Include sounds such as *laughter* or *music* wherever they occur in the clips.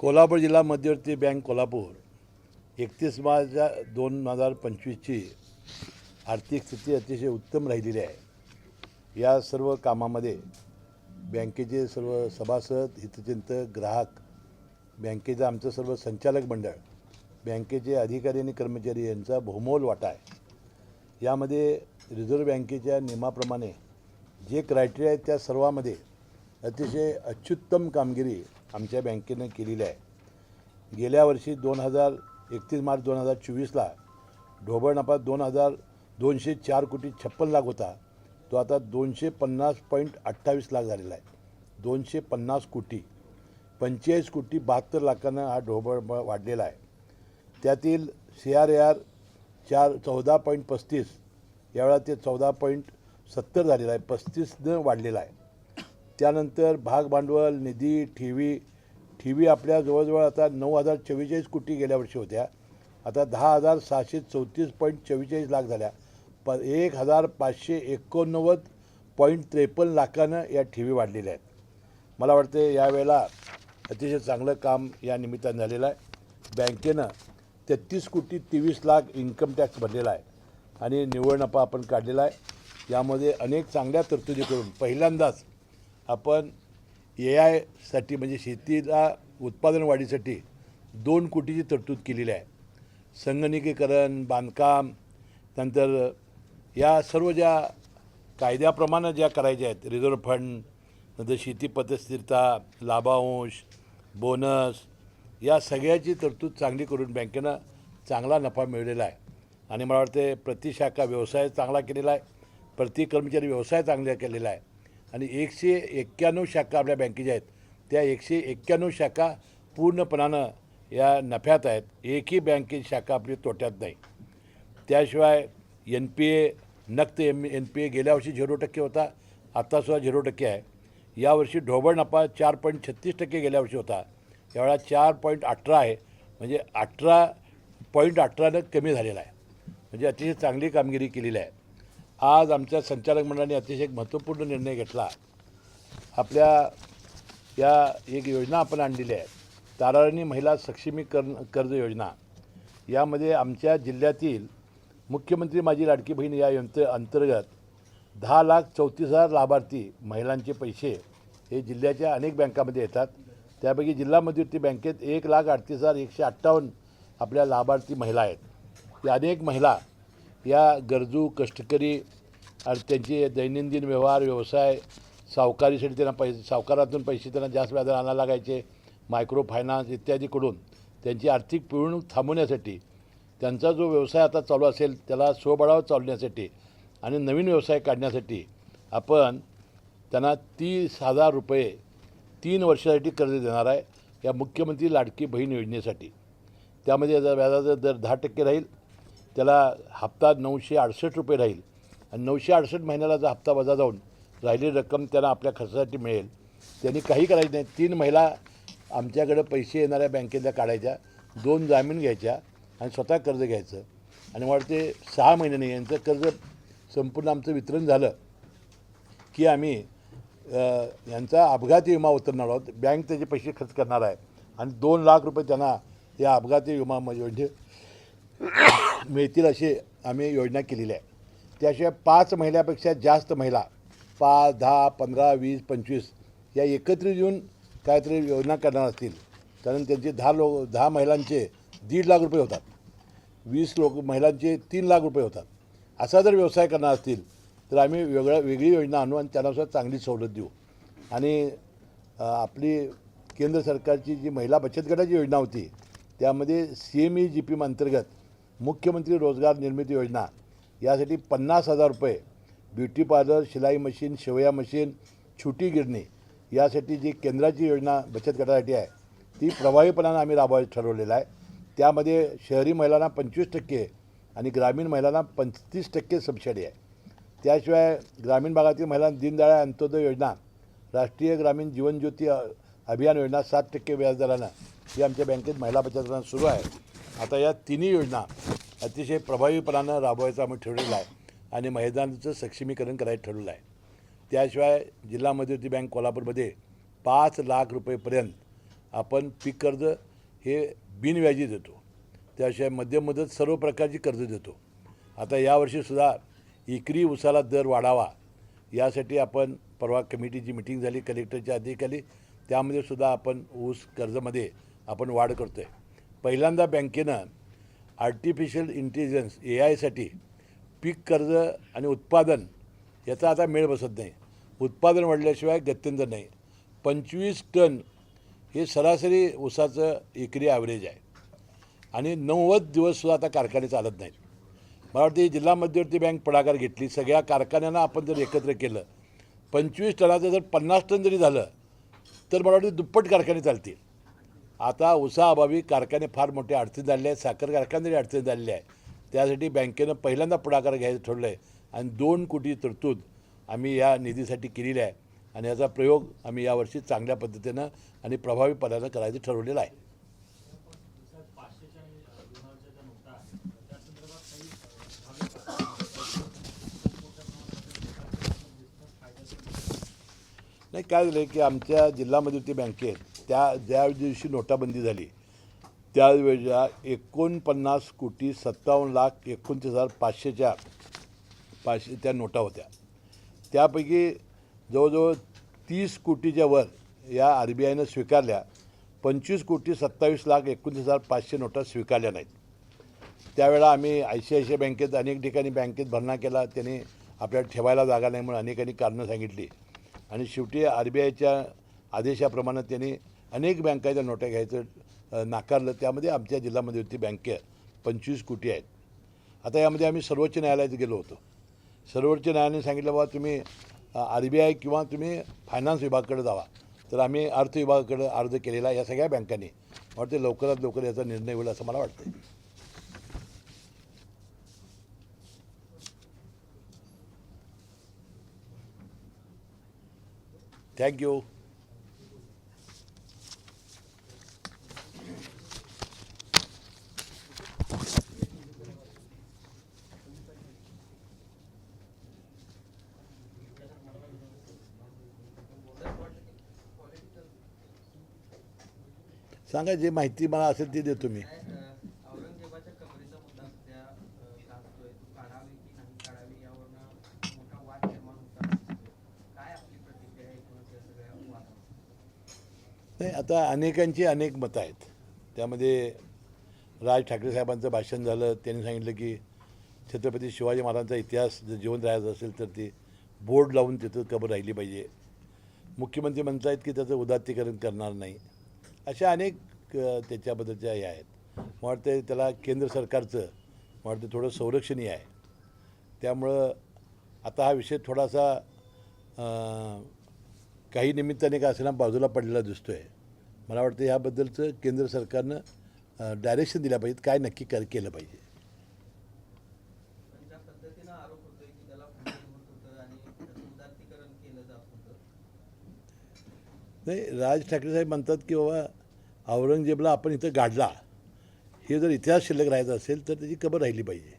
कोल्हापूर जिल्हा मध्यवर्ती बँक कोल्हापूर. एकतीस मार्च दोन हजार पंचवीसची आर्थिक स्थिती अतिशय उत्तम राहिलेली आहे. या सर्व कामामध्ये बँकेचे सर्व सभासद हितचिंतक ग्राहक बँकेचं आमचं सर्व संचालक मंडळ बँकेचे अधिकारी आणि कर्मचारी यांचा बहुमोल वाटा आहे. यामध्ये रिझर्व्ह बँकेच्या नियमाप्रमाणे जे क्रायटेरिया आहेत त्या सर्वामध्ये अतिशय अत्युत्तम कामगिरी आमच्या बँकेनं केलेली आहे. गेल्या वर्षी दोन हजार एकतीस मार्च दोन हजार चोवीसला ढोबळ नफा दोन हजार दोनशे चार कोटी छप्पन लाख होता. तो आता दोनशे पन्नास पॉईंट अठ्ठावीस लाख झालेला आहे. दोनशे पन्नास कोटी पंचेचाळीस कोटी बहात्तर लाखानं हा ढोबळ वाढलेला आहे. त्यातील सी आर ए आर चार चौदा पॉईंट पस्तीस यावेळा ते चौदा पॉईंट सत्तर झालेला आहे. पस्तीसनं वाढलेला आहे. त्यानंतर भाग भांडवल निधी ठेवी टी व्ही आपल्या जवळजवळ आता नऊ हजार चव्वेचाळीस कोटी गेल्या वर्षी होत्या. आता दहा हजार सहाशे चौतीस पॉईंट चव्वेचाळीस लाख झाल्या. प एक हजार पाचशे एकोणनव्वद पॉईंट त्रेपन्न लाखानं या टी व्ही वाढलेल्या आहेत. मला वाटते यावेळेला अतिशय चांगलं काम या निमित्तानं झालेलं आहे. बँकेनं तेहतीस कोटी तेवीस लाख इन्कम टॅक्स भरलेला आहे आणि निव्वळ नफा आपण काढलेला आहे. यामध्ये अनेक चांगल्या तरतुदी करून पहिल्यांदाच आपण ए आयसाठी म्हणजे शेतीला उत्पादन वाढीसाठी दोन कोटीची तरतूद केलेली आहे. संगणकीकरण बांधकाम नंतर या सर्व ज्या कायद्याप्रमाणे ज्या करायच्या आहेत रिझर्व्ह फंड नंतर शेती पतस्थिरता लाभांश बोनस या सगळ्याची तरतूद चांगली करून बँकेनं चांगला नफा मिळवलेला आहे. आणि मला वाटते प्रति शाखा व्यवसाय चांगला केलेला आहे प्रति कर्मचारी व्यवसाय चांगला केलेला आहे. आणि एकशे एक्क्याण्णव शाखा आपल्या बँकेच्या आहेत. त्या एकशे एक्क्याण्णव शाखा पूर्णपणानं या नफ्यात आहेत. एकही बँकेची शाखा आपली तोट्यात नाही. त्याशिवाय एन पी ए नक्त एम एन पी ए गेल्या वर्षी झिरो टक्के होता. आत्तासुद्धा झिरो टक्के आहे. यावर्षी ढोबळ नफा चार पॉईंट छत्तीस टक्के गेल्या वर्षी होता. यावेळा चार पॉईंट अठरा आहे. म्हणजे अठरा पॉईंट अठरानं कमी झालेला आहे. म्हणजे अतिशय चांगली कामगिरी केलेली आहे. आज आमच्या संचालक मंडळाने अतिशय एक महत्त्वपूर्ण निर्णय घेतला. आपल्या या एक योजना आपण आणलेली आहे तारारणी महिला सक्षमीकरण कर्ज योजना. यामध्ये आमच्या जिल्ह्यातील मुख्यमंत्री माझी लाडकी बहीण या यंत्र अंतर्गत दहा लाख चौतीस हजार लाभार्थी महिलांचे पैसे हे जिल्ह्याच्या अनेक बँकामध्ये येतात. त्यापैकी जिल्हा मध्यवर्ती बँकेत एक लाख अडतीस हजार एकशे अठ्ठावन्न आपल्या लाभार्थी महिला आहेत. या अनेक महिला या गरजू कष्टकरी आणि त्यांचे दैनंदिन व्यवहार व्यवसाय सावकारीसाठी त्यांना पैसे सावकारातून पैसे त्यांना जास्त व्याजाने आणायला लागायचे. मायक्रो फायनान्स इत्यादीकडून त्यांची आर्थिक पिळवणूक थांबवण्यासाठी त्यांचा जो व्यवसाय आता चालू असेल त्याला स्वबळावर चालवण्यासाठी आणि नवीन व्यवसाय काढण्यासाठी आपण त्यांना तीस हजार रुपये तीन वर्षासाठी कर्ज देणार आहे. या मुख्यमंत्री लाडकी बहीण योजनेसाठी. त्यामध्ये जर व्याजाचा दर दहा टक्के राहील. त्याला हप्ता नऊशे अडसष्ट रुपये राहील. आणि नऊशे अडसष्ट महिन्याला जर हप्ता वजा जाऊन राहिलेली रक्कम त्यांना आपल्या खर्चासाठी मिळेल. त्यांनी काही करायचं नाही. तीन महिला आमच्याकडं पैसे येणाऱ्या बँकेतल्या काढायच्या दोन जामीन घ्यायच्या आणि स्वतः कर्ज घ्यायचं. आणि वाटते सहा महिन्याने यांचं कर्ज संपूर्ण आमचं वितरण झालं की आम्ही यांचा अपघाती विमा उतरणार आहोत. बँक त्याचे पैसे खर्च करणार आहे. आणि दोन लाख रुपये त्यांना या अपघाती विमा म्हणजे मिळतील अशी आम्ही योजना केलेली आहे. त्याशिवाय पाच महिलापेक्षा जास्त महिला पाच दहा पंधरा वीस पंचवीस या एकत्रित येऊन काहीतरी योजना करणार असतील. कारण त्यांचे दहा लोक दहा महिलांचे दीड लाख रुपये होतात. वीस लोक महिलांचे तीन लाख रुपये होतात. असा जर व्यवसाय करणार असतील तर आम्ही वेगळ्या वेगळी योजना आणू आणि त्यानुसार चांगली सवलत देऊ. आणि आपली केंद्र सरकारची जी महिला बचत गटाची योजना होती त्यामध्ये C M E G P अंतर्गत मुख्यमंत्री रोजगार निर्मिती योजना. यासाठी पन्नास हजार रुपये ब्युटी पार्लर शिलाई मशीन शेवया मशीन छुटी गिरणी यासाठी जी केंद्राची योजना बचत गटासाठी आहे ती प्रभावीपणानं आम्ही राबवायचं ठरवलेलं आहे. त्यामध्ये शहरी महिलांना पंचवीस टक्के आणि ग्रामीण महिलांना पंचतीस टक्के सबसिडी आहे. त्याशिवाय ग्रामीण भागातील महिलांना दीनदयाळ अंत्योदय योजना राष्ट्रीय ग्रामीण जीवन ज्योती अभियान योजना सात टक्के व्याजदरानं ही आमच्या बँकेत महिला बचत सुरू आहे. आता या तिन्ही योजना अतिशय प्रभावीपणानं राबवायचं आम्ही ठरवलेलं आहे आणि मैदानाचं सक्षमीकरण करायचं ठरवलं आहे. त्याशिवाय जिल्हा मध्यवर्ती बँक कोल्हापूरमध्ये पाच लाख रुपयेपर्यंत आपण पीक कर्ज हे बिनव्याजी देतो. त्याशिवाय मध्यम मदत सर्व प्रकारची कर्ज देतो. आता यावर्षीसुद्धा एकरी उसाला दर वाढावा यासाठी आपण परवा कमिटीची मिटिंग झाली कलेक्टरच्या अधिकारी त्यामध्ये सुद्धा आपण ऊस कर्जमध्ये आपण वाढ करतो आहे पहिल्यांदा बँकेनं आर्टिफिशियल इंटेलिजन्स ए आयसाठी पीक कर्ज आणि उत्पादन याचा आता मेळ बसत नाही. उत्पादन वाढल्याशिवाय गत्यंतर नाही. पंचवीस टन हे सरासरी ऊसाचं एकरी ॲव्हरेज आहे. आणि नव्वद दिवससुद्धा आता कारखाने चालत नाहीत. मला वाटतं ही जिल्हा मध्यवर्ती बँक पुढाकार घेतली. सगळ्या कारखान्यांना आपण जर एकत्र केलं पंचवीस टनाचं जर पन्नास टन जरी झालं तर मला वाटतं दुप्पट कारखाने चालतील. आता उसाअभावी कारखाने फार मोठे अडचणी झालेले आहेत साखर कारखाने अडचणी झालेली झालेले आहे त्यासाठी बँकेनं पहिल्यांदा पुढाकार घ्यायचं ठरलं आहे आणि दोन कोटी तरतूद आम्ही या निधीसाठी केलेली आहे आणि याचा प्रयोग आम्ही यावर्षी चांगल्या पद्धतीनं आणि प्रभावीपणानं करायचं ठरवलेलं आहे. नाही काय झालं की आमच्या जिल्हा मध्यवर्ती बँकेत त्या ज्या दिवशी नोटाबंदी झाली त्यावेळेला एकोणपन्नास कोटी सत्तावन्न लाख एकोणतीस हजार पाचशेच्या पाचशे त्या नोटा होत्या. त्यापैकी जवळजवळ तीस कोटीच्या वर या आर बी आयनं स्वीकारल्या पंचवीस कोटी सत्तावीस लाख एकोणतीस हजार पाचशे नोटा स्वीकारल्या नाहीत. त्यावेळेला आम्ही I C I C I बँकेत अनेक ठिकाणी बँकेत भरणा केला त्यांनी आपल्याला ठेवायला जागा नाही म्हणून अनेकांनी कारणं सांगितली. आणि शेवटी आर बी आयच्या आदेशाप्रमाणे त्यांनी अनेक बँकाच्या नोटा घ्यायचं नाकारलं त्यामध्ये आमच्या जिल्हा मध्यवर्ती बँके पंचवीस कोटी आहेत. आता यामध्ये आम्ही सर्वोच्च न्यायालयात गेलो होतो. सर्वोच्च न्यायालयाने सांगितलं बाबा तुम्ही आर बी आय किंवा तुम्ही फायनान्स विभागाकडे जावा. तर आम्ही अर्थ विभागाकडे अर्ज केलेला या सगळ्या बँकांनी. वाटते लवकरात लवकर याचा निर्णय होईल असं मला वाटतं थँक्यू सांगा जे माहिती मला असेल ती देतो मी. नाही आता अनेकांची अनेक मतं आहेत. त्यामध्ये राज ठाकरे साहेबांचं भाषण झालं. त्यांनी सांगितलं की छत्रपती शिवाजी महाराजांचा इतिहास जर जिवंत राहायचा असेल तर ती बोर्ड लावून तिथं कबर राहिली पाहिजे. मुख्यमंत्री म्हणत आहेत की त्याचं उदात्तीकरण करणार नाही. अशा अनेक त्याच्याबद्दलच्या हे आहेत. मला वाटतं त्याला केंद्र सरकारचं मला वाटतं थोडं संरक्षणीय आहे. त्यामुळं आता हा विषय थोडासा काही निमित्ताने का असेना बाजूला पडलेला दिसतो आहे मला वाटतं याबद्दलचं केंद्र सरकारनं डायरेक्शन दिल्या पाहिजेत काय नक्की कर केलं पाहिजे पण ज्या पद्धतीनं आरोप होतोय की त्याला फंडिंग होत होतं आणि त्याचं उदात्तीकरण केलं जात होतं नाही राज ठाकरे साहेब म्हणतात की बाबा औरंगजेबला आपण इथं गाडला. हे जर इतिहास शिल्लक राहायचा असेल तर त्याची कबर राहिली पाहिजे.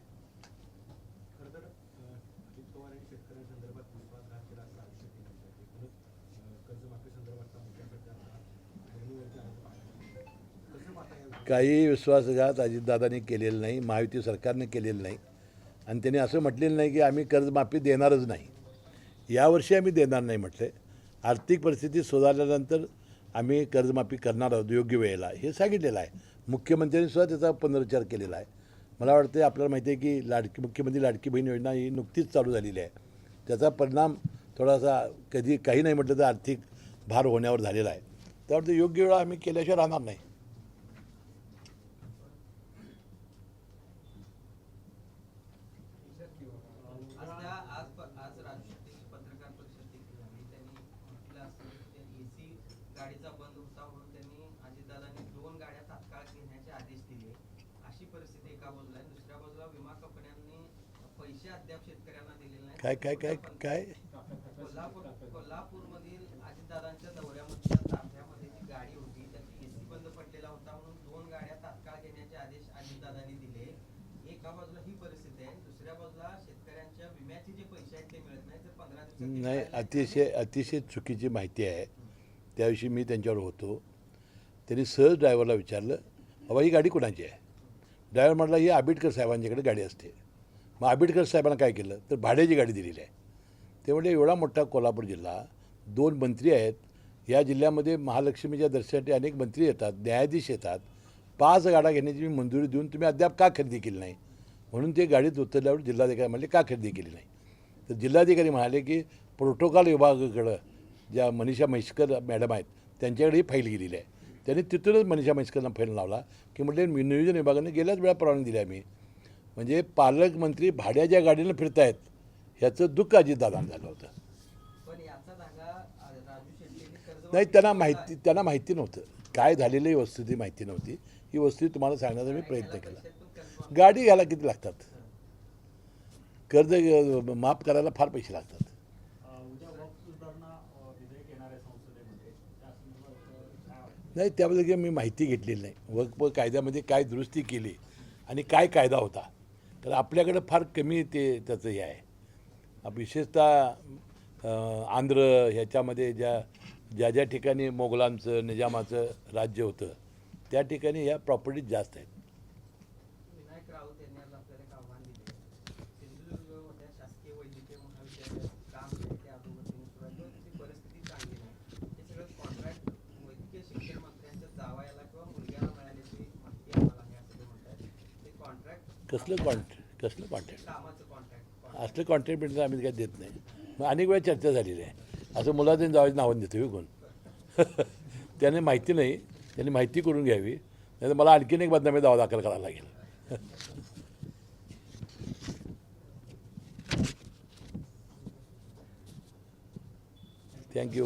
काही विश्वासघात अजितदादांनी केलेला नाही महायुती सरकारने केलेलं नाही. आणि त्यांनी असं म्हटलेलं नाही की आम्ही कर्जमाफी देणारच नाही. यावर्षी आम्ही देणार नाही म्हटले आर्थिक परिस्थिती सुधारल्यानंतर आम्ही कर्जमाफी करणार आहोत योग्य वेळेला. हे सांगितलेलं आहे. मुख्यमंत्र्यांनी सुद्धा त्याचा पुनरुच्चार केलेला आहे. मला वाटते आपल्याला माहिती आहे की लाडकी मुख्यमंत्री लाडकी बहीण योजना ही नुकतीच चालू झालेली आहे. त्याचा परिणाम थोडासा कधी काही नाही म्हटलं तर आर्थिक भार होण्यावर झालेला आहे. त्यावर योग्य वेळा आम्ही केल्याशिवाय राहणार नाही आज त्या आज प- आज राजू शेट्टींची पत्रकार परिषद देखील झाली त्यांनी म्हटलं असं की एसी गाडीचा बंद होता म्हणून त्यांनी अजितदादांनी दोन गाड्या तात्काळ घेण्याचे आदेश दिले अशी परिस्थिती एका बाजूला आहे दुसऱ्या बाजूला विमा कंपन्यांनी पैसे अद्याप शेतकऱ्यांना दिलेले नाही काय काय काय काय? कोल्हापूर कोल्हापूरमधील अजितदादांच्या दौऱ्यामधल्या ताफ्यामध्ये जी गाडी होती त्याची एसी बंद पडलेला होता म्हणून दोन गाड्या तात्काळ घेण्याचे आदेश अजितदादांनी दिले. एका बाजूला ही परिस्थिती आहे दुसऱ्या बाजूला शेतकऱ्यांच्या विम्याचे जे पैसे आहेत ते मिळत नाही तर पंधरा दिवसात ते नाही अतिशय अतिशय चुकीची माहिती आहे. त्याविषयी मी त्यांच्यावर होतो. त्यांनी सहज ड्रायव्हरला विचारलं बाबा ही गाडी कोणाची आहे? ड्रायव्हर म्हटला ही आंबेडकर साहेबांच्याकडे गाडी असते. मग आंबेडकर साहेबांना काय केलं? तर भाड्याची गाडी दिलेली आहे. ते म्हणजे एवढा मोठा कोल्हापूर जिल्हा दोन मंत्री आहेत. या जिल्ह्यामध्ये महालक्ष्मीच्या दर्शनासाठी अनेक मंत्री येतात न्यायाधीश येतात. पाच गाड्या घेण्याची मी मंजुरी देऊन तुम्ही अद्याप का खरेदी केली नाही? म्हणून ते गाडीत उतरल्यावर जिल्हाधिकारी म्हणले का खरेदी केली नाही? तर जिल्हाधिकारी म्हणाले की प्रोटोकॉल विभागाकडं ज्या मनीषा म्हैसकर मॅडम आहेत त्यांच्याकडे ही फाईल गेलेली आहे. त्यांनी तिथूनच मनीषा म्हैसकरना फाईल लावला की म्हटले मी नियोजन विभागाने गेल्याच वेळा परवानगी दिली आम्ही म्हणजे पालकमंत्री भाड्याच्या गाडीनं फिरतायत ह्याचं दुःख अजितदादांना झालं होतं. नाही त्यांना माहिती त्यांना माहिती नव्हतं. काय झालेलं ही वस्तुस्थिती माहिती नव्हती. ही वस्तू तुम्हाला सांगण्याचा मी प्रयत्न केला. गाडी घ्यायला किती लागतात? कर्ज माफ करायला फार पैसे लागतात. नाही त्याबद्दल काही मी माहिती घेतलेली नाही. वक्फ कायद्यामध्ये काय दुरुस्ती केली आणि काय कायदा होता. तर आपल्याकडं फार कमी ते त्याचं हे आहे. विशेषतः आंध्र ह्याच्यामध्ये ज्या ज्या ज्या ठिकाणी मोगलांचं निजामाचं राज्य होतं त्या ठिकाणी ह्या प्रॉपर्टीज जास्त आहेत विनायक राऊत यांनी आज आपल्याला एक आव्हान दिले सिंधुदुर्गमध्ये शासकीय वैद्यकीय महाविद्यालयात काम जे आहे ते अधोगतीने सुरू आहे किंवा तिथली परिस्थिती चांगली नाही हे सगळं कॉन्ट्रॅक्ट वैद्यकीय शिक्षण मंत्र्यांच्या जावयाला किंवा मुलग्याला मिळाल्याची माहिती आम्हाला आहे असं ते म्हणतात ते कॉन्ट्रॅक्ट कसलं कॉन्ट कसलं कॉन्टॅक्ट असलं कॉन्ट्रॅक्ट भेटलं आम्ही काय देत नाही. मग अनेक वेळा चर्चा झालेली आहे. असं मुलाचं जावं नावं देतो हो कोण? *laughs* त्याने माहिती नाही. त्यांनी माहिती करून घ्यावी. नाही तर मला आणखीन एक बदनामी दावा दाखल करावा लागेल. *laughs* थँक्यू